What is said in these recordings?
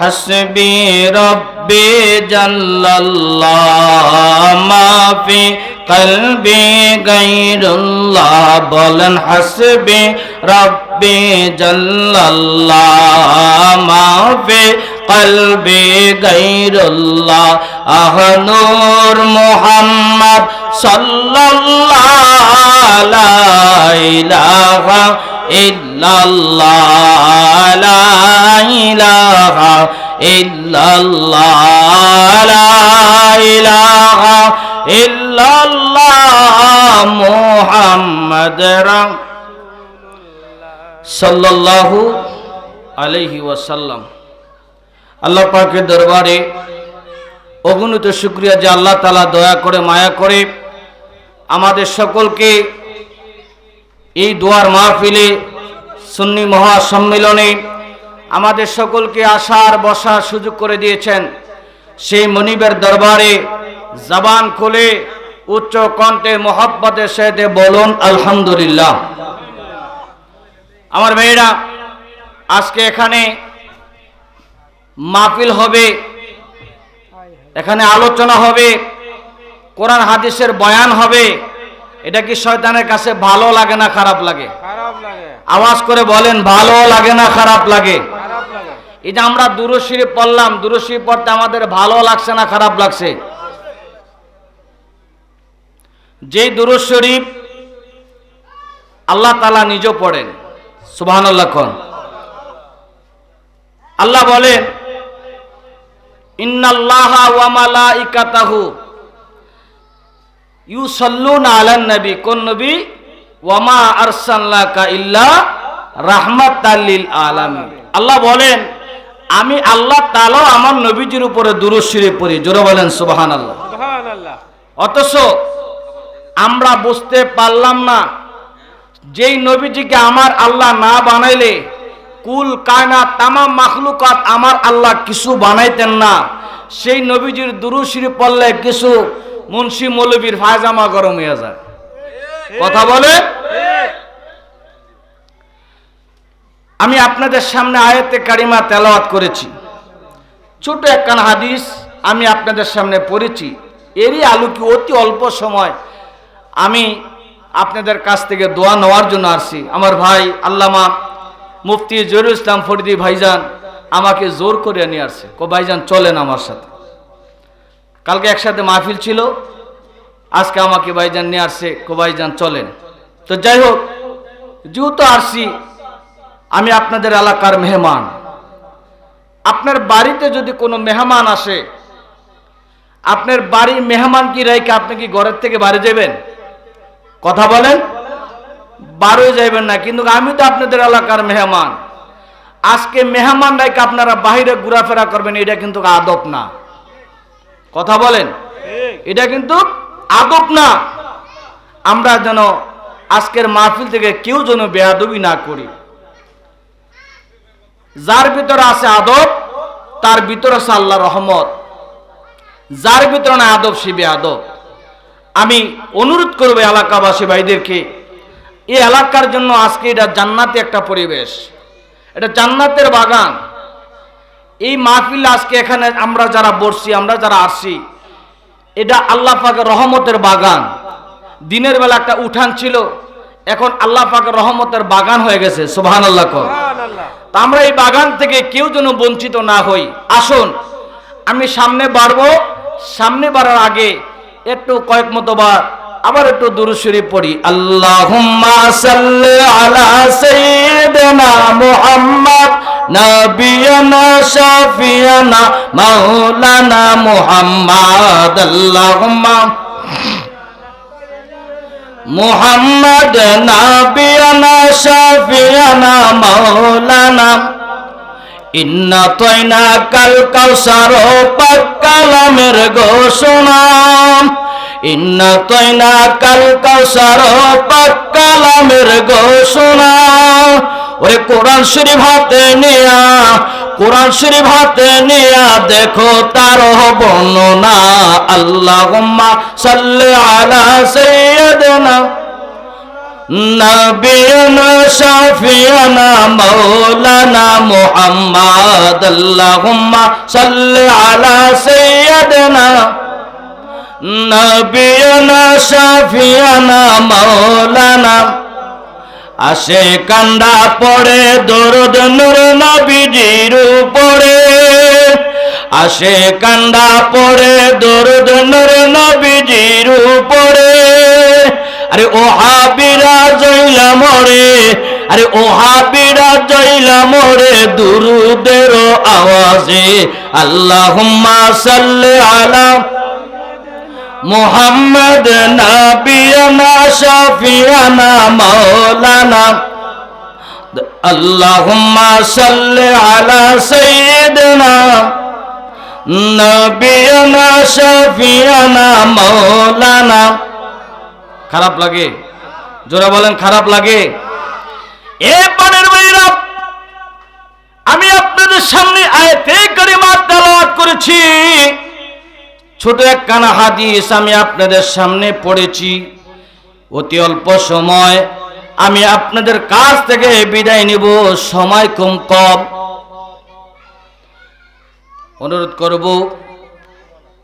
حسبي ربي جل الله ما في قلبي غير الله بولن حسبي ربي جل الله ما في قلبي غير الله أه نور محمد صلى الله لا إله إلا ইল্লাল্লাহ, লা ইলাহা ইল্লাল্লাহ, লা ইলাহা ইল্লাল্লাহ মুহাম্মদ সাল্লাল্লাহু আলাইহি ওয়াসাল্লাম। আল্লাহ পাকের দরবারে অগণিত শুক্রিয়া যে আল্লাহ তালা দয়া করে, মায়া করে আমাদের সকলকে এই দোয়ার মাহফিলে সুন্নি মহাসম্মেলনে আমাদের সকলকে আসার বসার সুযোগ করে দিয়েছেন। সেই মনিবের দরবারে জবান খুলে উচ্চ কণ্ঠে মোহাব্বতের সাথে বলুন, আলহামদুলিল্লাহ। আমার মেয়েরা আজকে এখানে মাহফিল হবে, এখানে আলোচনা হবে, কোরআন হাদিসের বয়ান হবে। এটা কি শয়তানের কাছে ভালো লাগে না খারাপ লাগে? আওয়াজ করে বলেন, ভালো লাগে না, খারাপ লাগে? এই যে আমরা দূরশিরি পড়লাম দূরশিরি পড়তে আমাদের ভালো লাগছে না, খারাপ লাগছে? দুরুদ শরীফ আল্লাহ তালা নিজেও পড়েন সুবাহ আল্লাহ বলেন, ইন্নাল্লাহা ওয়া মালাইকাতাহু ইউসাল্লুনা আলান নবী কোন নবী? ওয়ামা আরসাল্লাকা ইল্লা রাহমাতাল লিল আলামিন। আল্লাহ বলেন আমি আল্লাহ তাআলা আমার নবীজির উপরে দুরূদ শরীফ পড়ি। জোরে বলেন সুবহানাল্লাহ। সুবহানাল্লাহ। অথচ আমরা বুঝতে পারলাম না যেই নবীজিকে আমার আল্লাহ না বানাইলে কুল কায়না তামাম মাখলুকাত আমার আল্লাহ কিছু বানাইতেন না। সেই নবীজির দুরুশিরি পড়লে কিছু মুন্সি মৌলবীর ফায়জামা গরম হয়ে যায়। কথা বলে? আমি আপনাদের সামনে আয়াতে কারিমা তেলাওয়াত করেছি। ছোট একখান হাদিস আমি আপনাদের সামনে পড়েছি। এরই আলোকে অতি অল্প সময় আমি আপনাদের কাছ থেকে দোয়া নেওয়ার জন্য আসছি। আমার ভাই আল্লামা মুফতি জহিরুল ইসলাম ফরিদি ভাইজান আমাকে জোর করে নিয়ে আসছে। কো ভাইজান, চলেন আমার সাথে। কালকে একসাথে মাহফিল ছিল। আজকে আমাকে ভাইজান নিয়ে আসছে কো ভাইজান চলেন। তো যাই হোক যেহেতু আসছি আমি আপনাদের এলাকার মেহমান। আপনার বাড়িতে যদি কোনো মেহমান আসে আপনার বাড়ির মেহমান কি রেখে আপনি কি ঘরের থেকে বাড়ি যাবেন? কথা বলেন। বারোই যাইবেন না কিন্তু আমি তো আপনাদের এলাকার মেহমান। আজকে মেহমান রেখে আপনারা বাইরে ঘোরাফেরা করবেন এটা কিন্তু আদব না। কথা বলেন। এটা কিন্তু আদব না। আমরা যেন আজকের মাহফিল থেকে কেউ যেন বেয়াদবি না করি। যার ভিতরে আছে আদব, তার ভিতরে আছে আল্লাহ রহমত। যার ভিতরে না আদব, সে বেয়াদব। আমি অনুরোধ করব এলাকাবাসী ভাইদেরকে, এই এলাকার জন্য আজকে এটা জান্নাতি একটা পরিবেশ। এটা জান্নাতের বাগান। এই মাহফিল আজকে এখানে আমরা যারা বসছি, আমরা যারা আসছি এটা আল্লাহ পাকের রহমতের বাগান। দিনের বেলা একটা উঠান ছিল এখন আল্লাহ পাকের রহমতের বাগান হয়ে গেছে সুবহান আল্লাহ কর তা আমরা এই বাগান থেকে কেউ যেন বঞ্চিত না হই। আসুন আমি সামনে বাড়বো সামনে বাড়ার আগে একটু কয়েক মতবার আবার একটু দুরুশরী পড়ি। আল্লাহ আলা সাইয়্যিদিনা মুহাম্মদ নাবিয়ানা শাফিয়ানা মাওলানা মুহাম্মদ আল্লাহুম্মা মুহাম্মদ নাবিয়ানা শাফিয়ানা মাওলানা ইন্না তয়না কাল কাউসার পাক কালামের ঘোষণা ইন্না তয়না কাল কাউসার পাক কালামের ঘোষণা ওরে কোরআন শরীফ হাতে নিয়া, কোরআন শরীফ হাতে নিয়া দেখো তার বর্ণনা। আল্লাহুম্মা সাল্লি আলা সাইয়্যিদিনা, নবিয়ানা, শাফিয়ানা, মাওলানা আসে কান্দা পড়ে, দরদ নূর নবীজির উপরে। আসে কান্দা পড়ে, দরদ নূর নবীজির উপরে। আরে ও হাবিরা জইলা মরে আরে ও হাবিরা জইলা মরে দুরুদের আওয়াজে। আল্লাহুম্মা সাল্লি আলা মোহাম্মদ নাবিয়ানা শাফিয়ানা মাওলানা। আল্লাহুম্মা সাল্লি আলা সাইয়্যিদিনা। নবিয়ানা শাফিয়ানা মাওলানা। খারাপ লাগে। জোরা বলেন, খারাপ লাগে। এ পানের আমি আপনাদের সামনে আয়াতে কারিমা তেলাওয়াত করেছি। ছোট এক কানা হাদিস আমি আপনাদের সামনে পড়েছি। অতি অল্প সময়। আমি আপনাদের কাছ থেকে বিদায় নিব। সময় কম কম। অনুরোধ করব,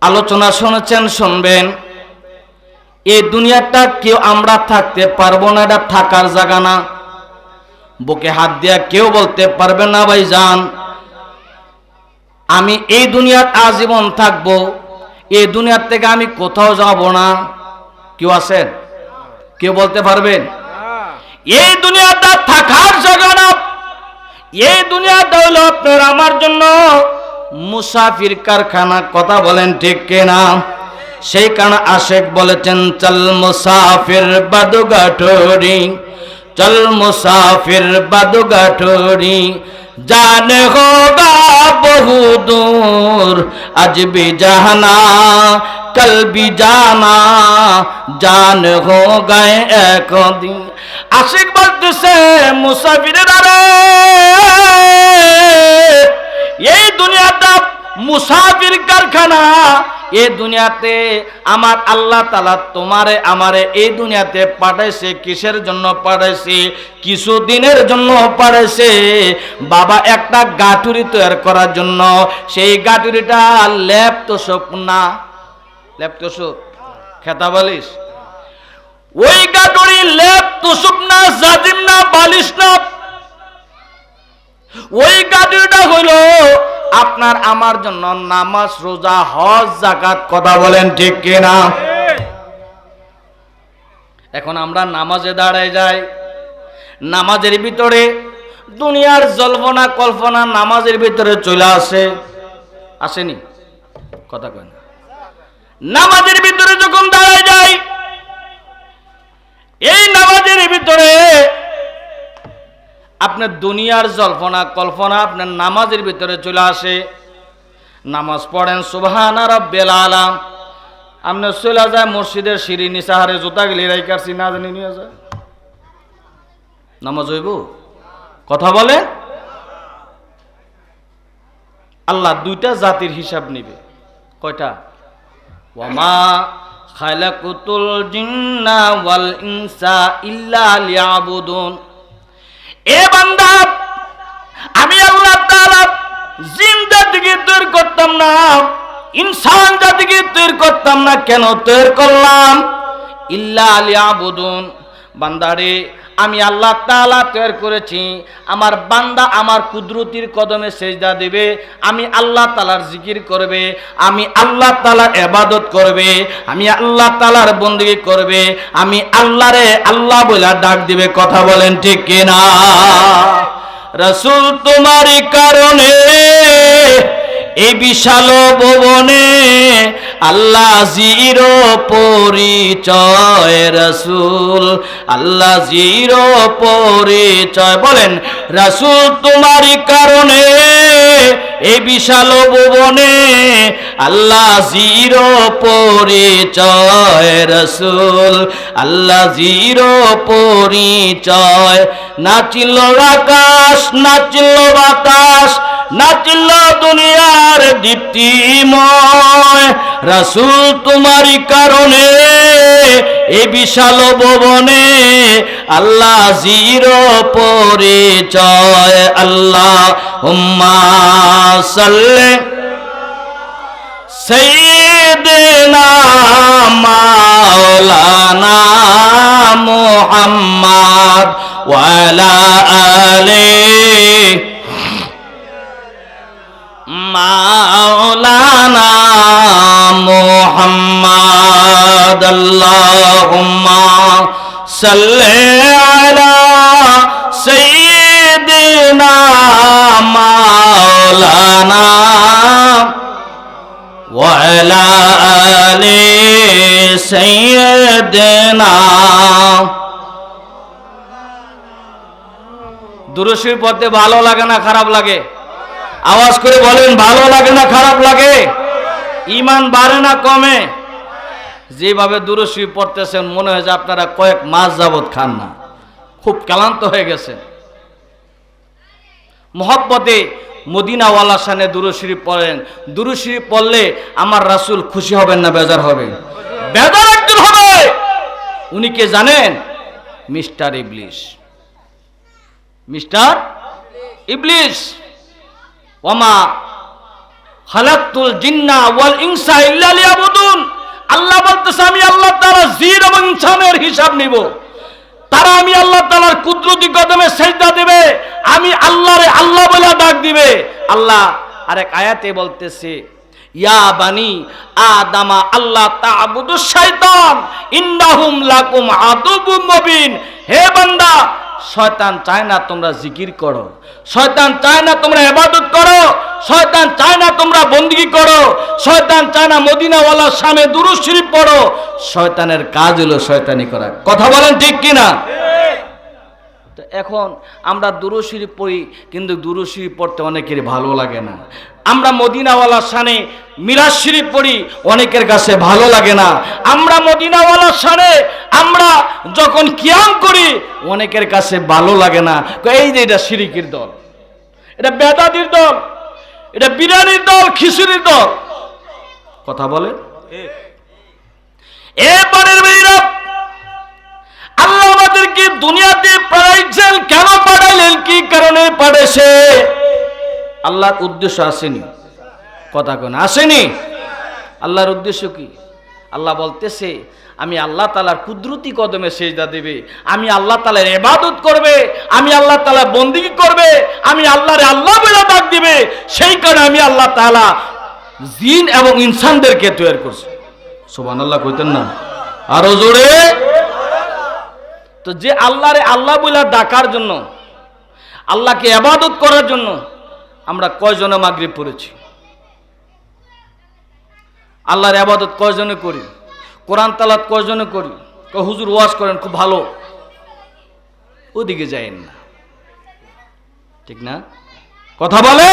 আলোচনা শুনেছেন, শুনবেন। এই দুনিয়াটা কেউ আমরা থাকতে পারব না, এটা থাকার জায়গা না। বুকে হাত দিয়া কেউ বলতে পারবে না ভাই যান আমি এই দুনিয়ার আজীবন থাকব। এই দুনিয়ার থেকে আমি কোথাও যাব না। কেউ আছেন? কেউ বলতে পারবেন? এই দুনিয়াটা থাকার জায়গা না এই দুনিয়াটা হলো আপনার আমার জন্য মুসাফির কারখানা, কথা বলেন ঠিক কেনা? সেই কারণে আশেক বলেছেন, চল মুসাফির বাদুগাঠরি চল মুসাফির বাদুগাঠরি জান হোগা বহুদূর আজ বি জাহানা, কল বি জানা জান হো গায়ে একদিন। আশিক বলতেছে মুসাফিরের আরে। এই দুনিয়াতে আমার আল্লাহ তালা তোমারে, আমারে এই দুনিয়াতে পাঠাইছে, কিসের জন্য পাঠাইছে? কিছু জন্য পাঠাইছে। বাবা, একটা গাঠুরি তৈরি করার জন্য। সেই গাঠুরিটা ল্যাপটসপ না? ল্যাপটসপ খেতা বলিস ওই গাঠুরি ল্যাপটসপ না, জাজিম না, বালিশ না? ওই গাঠুরিটা হইল আপনার আমার জন্য নামাজ, রোজা, হজ জাকাত কথা বলেন ঠিক কিনা? এখন আমরা নামাজে দাঁড়ায় যাই। নামাজের ভিতরে দুনিয়ার জল্পনা, কল্পনা নামাজের ভিতরে চলে আসে। আসেনি? কথা কয় না। নামাজের ভিতরে যখন দাঁড়ায় যাই, এই নামাজের ভিতরে আপনার দুনিয়ার জল্পনা, কল্পনা আপনার নামাজের ভিতরে চলে আসে। নামাজ পড়েন, সুবহান রব্বেল আলাম। আপনার চলে যায় মসজিদের সিঁড়ি নিসাহারে জুতা গেলে রাইকারছি না জানি নিয়ে যায়। নামাজ হইব? কথা বলে? আল্লাহ দুইটা জাতির হিসাব নিবে। কয়টা? ওয়ামা খালাকুতুল জিন্না ওয়াল ইনসা ইল্লা লিয়াবুদুন। এ বান্দা, আমি আল্লাহ তাআলা জিন জাতিকে তৈরি করতাম না, ইনসান জাতিকে তৈরি করতাম না, কেন তৈরি করলাম? ইল্লা লিয়াবুদুন। বান্দারে, আমি আল্লাহ তালা তৈরি করেছি। আমার বান্দা আমার কুদরতির কদমে সেজদা দেবে, আমি আল্লাহ তালার জিকির করবে, আমি আল্লাহ তালার এবাদত করবে, আমি আল্লাহ তালার বন্দিগি করবে, আমি আল্লাহরে আল্লাহ বলে ডাক দিবে, কথা বলেন ঠিক কিনা? রসুল তোমারই কারণে, এই বিশাল ভবনে আল্লাহ জিরো পরিচয় রসুল। আল্লাহ জিরো পরিচয়। বলেন, রসুল তোমারই কারণে এই বিশাল ভুবনে আল্লাহ জিরো পরিচয় রসুল। আল্লাহ জিরো পরিচয় নাচিল আকাশ, নাচিল বাতাস, নাচিল দুনিয়ার দীপ্তিময়। রসুল তোমারই কারণে এ বিশাল ভবনে আল্লাহ জিরো পরিচয়। আল্লাহ উম্মা সাল্লে। সৈয়দনা মাওলানা মুহাম্মদ ওয়ালা আলিহি মাওলানা মুহাম্মদ আল্লাহুম্মা সাল্লি দুরুশির পড়তে ভালো লাগে না খারাপ লাগে? আওয়াজ করে বলেন, ভালো লাগে না খারাপ লাগে? ইমান বাড়ে না কমে? যেভাবে দূরশ্রী পড়তেছেন, মনে হয় যে আপনারা কয়েক মাস যাবৎ খান না। খুব ক্লান্ত হয়ে গেছেন। মহব্বতে মদিনাওয়ালা সানে দুরুশ্রী পড়েন। দুরুশ্রী পড়লে আমার রাসূল খুশি হবেন না, বেজার হবে বেজার একজন হবে! উনি কে জানেন? মিস্টার ইবলিশ মিস্টার ইবলিশ ওমা খালাক্তুল জিন্না ওয়াল ইনসা ইল্লা লিয়াবুদুন। আল্লাহ বলতেছে, আমি আল্লাহ তাআলা জিন এবং ইনসানের হিসাব নিব। তারা আমি আল্লাহ তাআলার কুদরতি কদমে সেজদা দেবে। আমি আল্লাহরে আল্লাহ বলে ডাক দিবে। আল্লাহ আরেক আয়াতে বলতেছে, ইয়া বানি আদামা, আল্লাহ তা'বুদু শাইতান, ইন্নাহুম লাকুম আদুবুম মুবিন। হে বান্দা শয়তান চায় না তোমরা জিকির করো। শয়তান চায় না তোমরা ইবাদত করো। শয়তান চায় না তোমরা বন্দিগি করো। শয়তান চায় না মদিনাওয়ালার সামনে দুরূদ শরীফ পড়ো। শয়তানের কাজ হলো শয়তানি করা। কথা বলেন ঠিক কিনা? এখন আমরা দুরূদ শরীফ পড়ি কিন্তু দুরূদ পড়তে অনেকের ভালো লাগে না। আমরা মদিনাওয়ালার সানে মিরাজ শরীফ পড়ি অনেকের কাছে ভালো লাগে না। আমরা মদিনাওয়ালার সানে আমরা যখন কিয়াম করি অনেকের কাছে ভালো লাগে না। এই যে এটা সিরিকির দল এটা বেদাদির দল এটা বিরিয়ানির দল খিচুড়ির দল। কথা বলে এবারের মেয়েরা আমাদেরকে দুনিয়াতে পাঠাইছেন কেন পাঠাইলেন কি কারণে পাঠাইছে আল্লাহর উদ্দেশ্য আসেনি। কথা কোন, আসেনি? আল্লাহর উদ্দেশ্য কি? আল্লাহ বলতেছে, আমি আল্লাহ তালার কুদরতি কদমে সেজদা দেবে, আমি আল্লাহ তালার এবাদত করবে, আমি আল্লাহ তালা বন্দিগি করবে, আমি আল্লাহর আল্লাহ বলে ডাক দিবে, সেই কারণে আমি আল্লাহ তালা জিন এবং ইনসানদেরকে তৈরি করছি। সোবান আল্লাহ কইতেন না? আরও জোরে। তো যে আল্লাহরে আল্লাহ বলে ডাকার জন্য, আল্লাহকে আবাদত করার জন্য আমরা কয়জনে মাগরিব পড়েছি? আল্লাহর আবাদত কয়জনে করি? কোরআন তালাত কয়জনে করি? হুজুর, ওয়াজ করেন, খুব ভালো। ওদিকে যাইন না। ঠিক না? কথা বলে?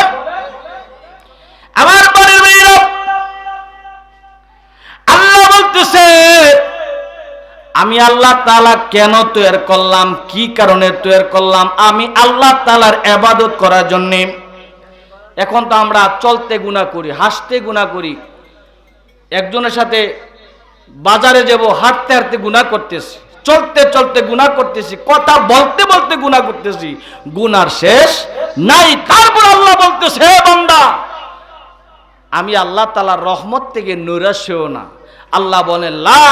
আমি আল্লাহ তালা কেন তৈরি করলাম? কি কারণে তৈরি করলাম? আমি আল্লাহ তালার এবাদত করার জন্যে। এখন তো আমরা চলতে গুণা করি, হাসতে গুণা করি। একজনের সাথে বাজারে যাব, হাঁটতে হাঁটতে গুণা করতেছি। চলতে চলতে গুণা করতেছি, কথা বলতে বলতে গুণা করতেছি। গুনার শেষ নাই, তারপর আল্লাহ বলতেছে বান্দা, আমি আল্লাহ তালার রহমত থেকে নৈরাশ্যও না। আল্লাহ বলে লা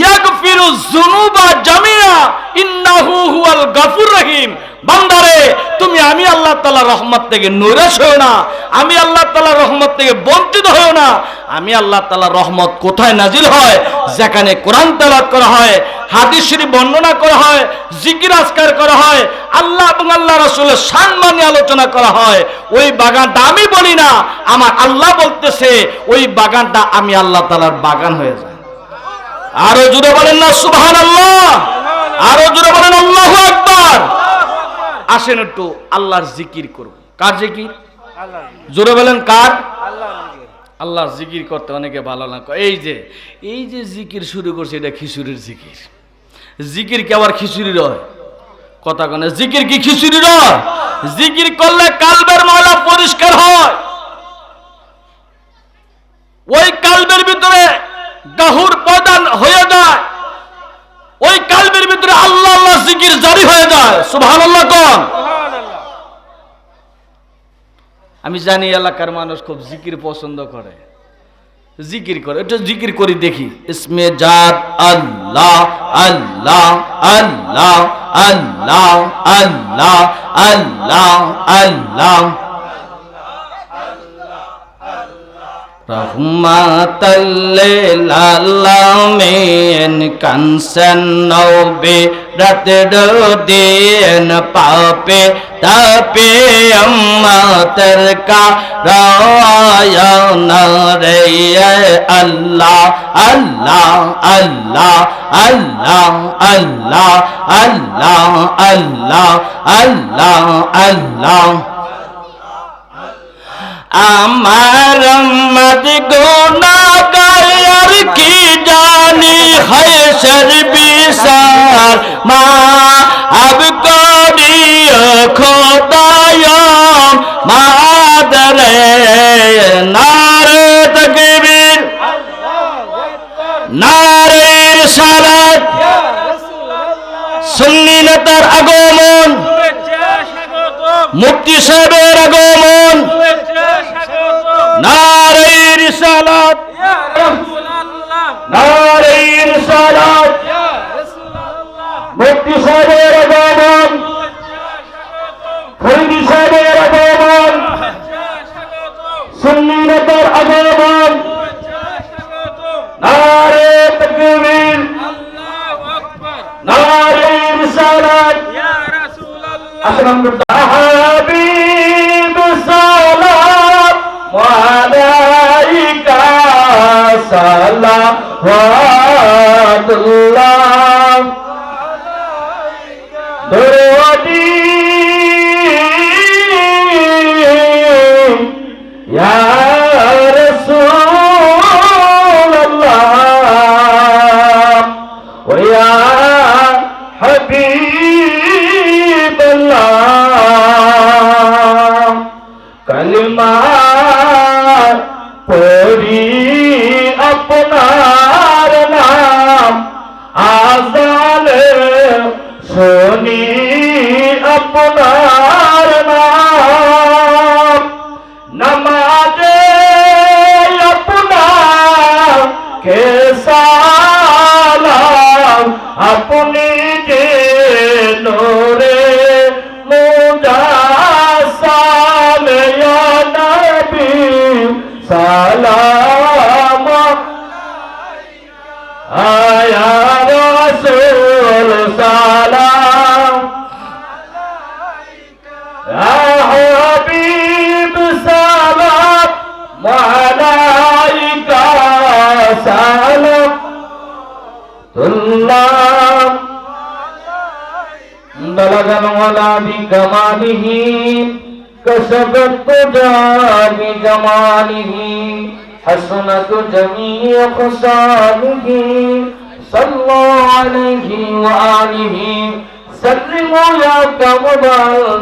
ইয়াগফিরু যুনুবা জামিয়া ইন্নাহু হুয়াল গাফুর রহিম। বান্দারে, তুমি আমি আল্লাহ তালা রহমত থেকে নৈরাশ হও না, আমি আল্লাহ তালা রহমত থেকে বঞ্চিত হও না, আমি আল্লাহ তালা রহমত কোথায় নাজিল হয়? যেখানে কোরআন তেলাত করা হয়, হাদিস শরীফ বর্ণনা করা হয়, জিকির আজকার করা হয়, আল্লাহ এবং আল্লাহ রসুলের সম্মানী আলোচনা করা হয়, ওই বাগানটা আমি বলি না, আমার আল্লাহ বলতেছে, ওই বাগানটা আমি আল্লাহ তালার বাগান হয়ে যায়। আরও জুড়ে বলেন না সুবহান আল্লাহ আরও জুড়ে বলেন, আল্লাহ আকবার! আসেন একটু আল্লাহর জিকির করব কার জিকির? জোরে বলেন কার? আল্লাহর জিকির। করতে অনেকে ভালো না। এই যে এই যে জিকির শুরু করছে এটা খিচুড়ির জিকির। জিকির কি আবার খিচুড়ি রয় কথা কনে জিকির কি খিচুড়ি রয় জিকির করলে কালবের ময়লা পরিষ্কার হয়। ওই কালবের ভিতরে গাহুর প্রদান হয়ে যায়। ওই কালবের ভিতরে আল্লাহ আল্লাহ জিকির জারি হয়ে যায়। সুবহানাল্লাহ কোন আমি জানি এলাকার মানুষ খুব জিকির পছন্দ করে। জিকির করে, একটু জিকির করি দেখি। ইসমে জাত আল্লাহ আল্লাহ আল্লাহ আল্লাহ আল্লাহ আল্লাহ আল্লাহ। রহমাতাল্লামিন কানসন নবে রাত দিন পাপে তাপে অম্মাতর কা রায়ন রে আল্লাহ আল্লাহ আল্লাহ আল্লাহ আল্লাহ আল্লাহ আল্লাহ আল্লাহ আল্লাহ আমার কি জানি হয় সর্বিসার মা। আব করিও খোদায় মাদরে নারে তকবীর নারে সালাত সুন্নি নেতার আগমন। মুক্তি সাহেবের আগমন। নারে সালাত মুক্তি সাহেবের অবমান হরিদি সাহেবের অবমান সুন্নি নেতার অবমান নারে তকবীর। নারে রিসালাত ইয়া রাসূলুল্লাহ আসসালামু salam الله بلغ العلا بكماله كسب التجا بجماله حسنت جميع خصاله صلى عليه وآله سلموا يا كمبال